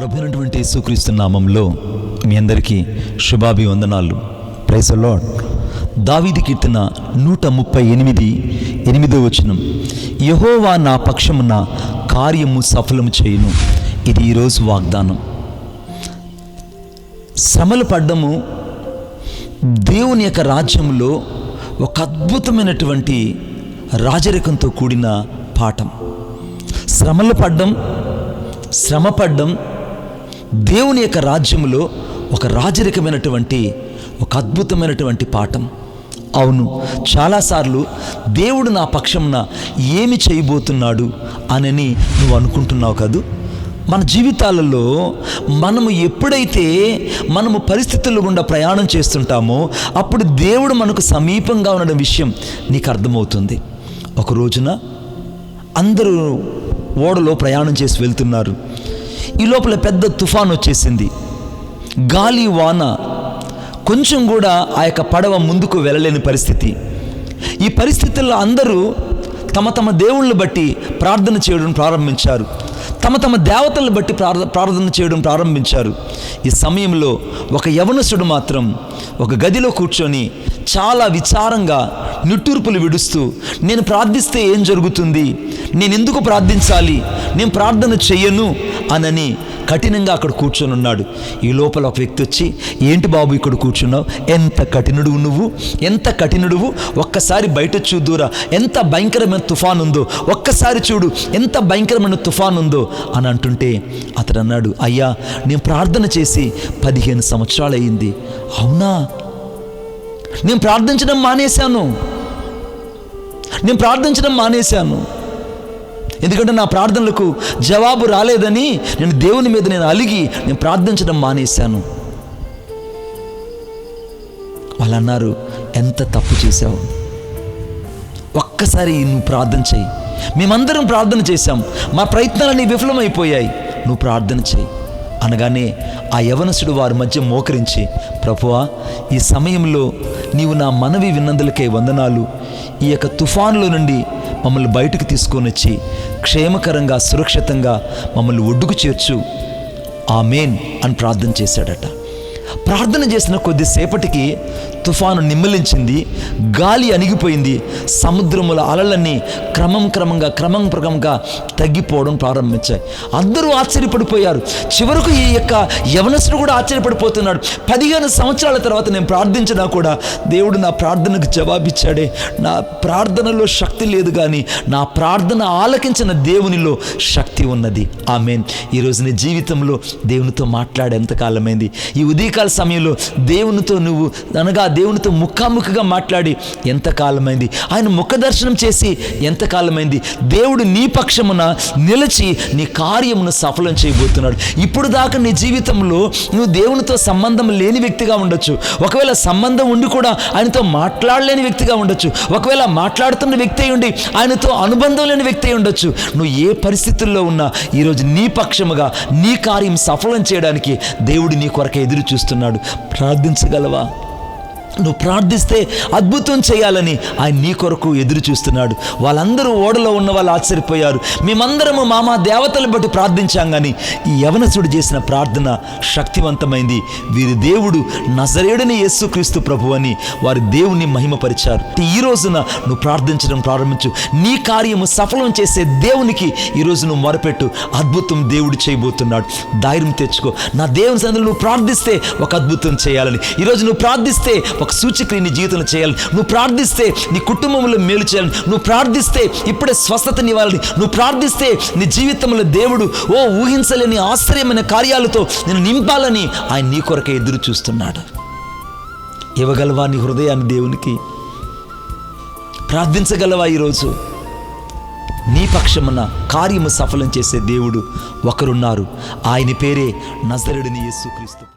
ప్రభునటువంటి యేసుక్రీస్తు నామంలో మీ అందరికీ శుభాభివందనాలు. ప్రైస్ లార్డ్ దావీది కీర్తన నూట ముప్పై ఎనిమిది ఎనిమిదో వచనం. యహోవా నా పక్షమున కార్యము సఫలము చేయును. ఇది ఈరోజు వాగ్దానం. శ్రమలు పడ్డము దేవుని యొక్క రాజ్యంలో ఒక అద్భుతమైనటువంటి రాజరికంతో కూడిన పాఠం. శ్రమలు పడ్డం శ్రమ పడ్డం దేవుని యొక్క రాజ్యంలో ఒక రాజరికమైనటువంటి ఒక అద్భుతమైనటువంటి పాఠం. అవును చాలాసార్లు దేవుడు నా పక్షంన ఏమి చేయబోతున్నాడు అనని నువ్వు అనుకుంటున్నావు కదూ? మన జీవితాలలో మనము ఎప్పుడైతే మనము పరిస్థితుల గుండా ప్రయాణం చేస్తుంటామో అప్పుడు దేవుడు మనకు సమీపంగా ఉన్న విషయం నీకు అర్థమవుతుంది. ఒక రోజున అందరూ ఓడలో ప్రయాణం చేసి వెళ్తున్నారు. ఈ లోపల పెద్ద తుఫాన్ వచ్చేసింది. గాలి వాన కొంచెం కూడా ఆ యొక్క పడవ ముందుకు వెళ్ళలేని పరిస్థితి. ఈ పరిస్థితుల్లో అందరూ తమ తమ దేవుళ్ళని బట్టి ప్రార్థన చేయడం ప్రారంభించారు. తమ తమ దేవతలను బట్టి ప్రార్థన చేయడం ప్రారంభించారు. ఈ సమయంలో ఒక యవనసుడు మాత్రం ఒక గదిలో కూర్చొని చాలా విచారంగా నిట్టూర్పులు విడుస్తూ నేను ప్రార్థిస్తే ఏం జరుగుతుంది? నేను ఎందుకు ప్రార్థించాలి? నేను ప్రార్థన చెయ్యను? అనని కఠినంగా అక్కడ కూర్చొని ఉన్నాడు. ఈ లోపల ఒక వ్యక్తి వచ్చి ఏంటి బాబు ఇక్కడ కూర్చున్నావు? ఎంత కఠినుడు నువ్వు? ఎంత కఠినుడువు? ఒక్కసారి బయట చూద్దురా ఎంత భయంకరమైన తుఫాన్ ఉందో. ఒక్కసారి చూడు ఎంత భయంకరమైన తుఫాన్ ఉందో. అని అంటుంటే అతడు అన్నాడు అయ్యా నేను ప్రార్థన చేసి పదిహేను సంవత్సరాలు అయింది. అవునా? నేను ప్రార్థించడం మానేశాను. నేను ప్రార్థించడం మానేశాను. ఎందుకంటే నా ప్రార్థనలకు జవాబు రాలేదని నేను దేవుని మీద నేను అలిగి నేను ప్రార్థించడం మానేశాను. వాళ్ళు అన్నారు ఎంత తప్పు చేశావు? ఒక్కసారి నువ్వు ప్రార్థన చేయి. మేమందరం ప్రార్థన చేశాం. మా ప్రయత్నాలన్నీ విఫలమైపోయాయి. నువ్వు ప్రార్థన చేయి. అనగానే ఆ యవనసుడు వారి మధ్య మోకరించి ప్రభువా ఈ సమయంలో నీవు నా మనవి విన్నందులకే వందనాలు. ఈ యొక్క తుఫాన్లో నుండి మమ్మల్ని బయటకు తీసుకొని వచ్చి క్షేమకరంగా సురక్షితంగా మమ్మల్ని ఒడ్డుకు చేర్చు. ఆమెన్ అని ప్రార్థన చేశాడట. ప్రార్థన చేసిన కొద్దిసేపటికి తుఫాను నిమ్మలించింది గాలి అణిగిపోయింది సముద్రముల అలలన్నీ క్రమం క్రమంగా క్రమం క్రమంగా తగ్గిపోవడం ప్రారంభించాయి. అందరూ ఆశ్చర్యపడిపోయారు. చివరకు ఈ యొక్క యవనసుడు కూడా ఆశ్చర్యపడిపోతున్నాడు. పదిహేను సంవత్సరాల తర్వాత నేను ప్రార్థించినా కూడా దేవుడు నా ప్రార్థనకు జవాబిచ్చాడే. నా ప్రార్థనలో శక్తి లేదు కానీ నా ప్రార్థన ఆలకించిన దేవునిలో శక్తి ఉన్నది. ఆమెన్. ఈరోజు నీ జీవితంలో దేవునితో మాట్లాడే ఎంతకాలమైంది? ఈ ఉదయకాల సమయంలో దేవునితో నువ్వు అనగా దేవునితో ముఖాముఖిగా మాట్లాడి ఎంతకాలమైంది ఆయన ముఖ దర్శనం చేసి ఎంతకాలమైంది దేవుడు నీ పక్షమున నిలిచి నీ కార్యమును సఫలం చేయబోతున్నాడు. ఇప్పుడు దాకా నీ జీవితంలో నువ్వు దేవునితో సంబంధం లేని వ్యక్తిగా ఉండొచ్చు. ఒకవేళ సంబంధం ఉండి కూడా ఆయనతో మాట్లాడలేని వ్యక్తిగా ఉండొచ్చు. ఒకవేళ మాట్లాడుతున్న వ్యక్తి అయి ఉండి ఆయనతో అనుబంధం లేని వ్యక్తి అయి ఉండొచ్చు. నువ్వు ఏ పరిస్థితుల్లో ఉన్నా ఈరోజు నీ పక్షముగా నీ కార్యం సఫలం చేయడానికి దేవుడు నీ కొరకు ఎదురు చూస్తున్నాడు. ప్రార్థించగలవా? నువ్వు ప్రార్థిస్తే అద్భుతం చేయాలని ఆయన నీ కొరకు ఎదురు చూస్తున్నాడు. వాళ్ళందరూ ఓడలో ఉన్న వాళ్ళు ఆశ్చర్యపోయారు. మేమందరము మామ దేవతలు బట్టి ప్రార్థించాం కానీ ఈ యవనసుడు చేసిన ప్రార్థన శక్తివంతమైంది. వీరి దేవుడు నజరేడని యేసుక్రీస్తు ప్రభు అని వారి దేవుని మహిమపరిచారు. ఈ రోజున నువ్వు ప్రార్థించడం ప్రారంభించు. నీ కార్యము సఫలం చేసే దేవునికి ఈరోజు నువ్వు మొరపెట్టు. అద్భుతం దేవుడు చేయబోతున్నాడు. ధైర్యం తెచ్చుకో. నా దేవుని సందులో నువ్వు ప్రార్థిస్తే ఒక అద్భుతం చేయాలని. ఈరోజు నువ్వు ప్రార్థిస్తే ఒక సూచక్రియ నీ జీవితంలో చేయాలి. నువ్వు ప్రార్థిస్తే నీ కుటుంబంలో మేలు చేయాలి. నువ్వు ప్రార్థిస్తే ఇప్పుడే స్వస్థతనివ్వాలని నువ్వు ప్రార్థిస్తే నీ జీవితంలో దేవుడు ఓ ఊహించలేని ఆశ్చర్యమైన కార్యాలతో నేను నింపాలని ఆయన నీ కొరకే ఎదురు చూస్తున్నాడు. ఇవ్వగలవా నీ హృదయాన్ని దేవునికి? ప్రార్థించగలవా ఈరోజు? నీ పక్షమున కార్యము సఫలం చేసే దేవుడు ఒకరున్నారు. ఆయన పేరే నజరుడిని యేసుక్రీస్తు.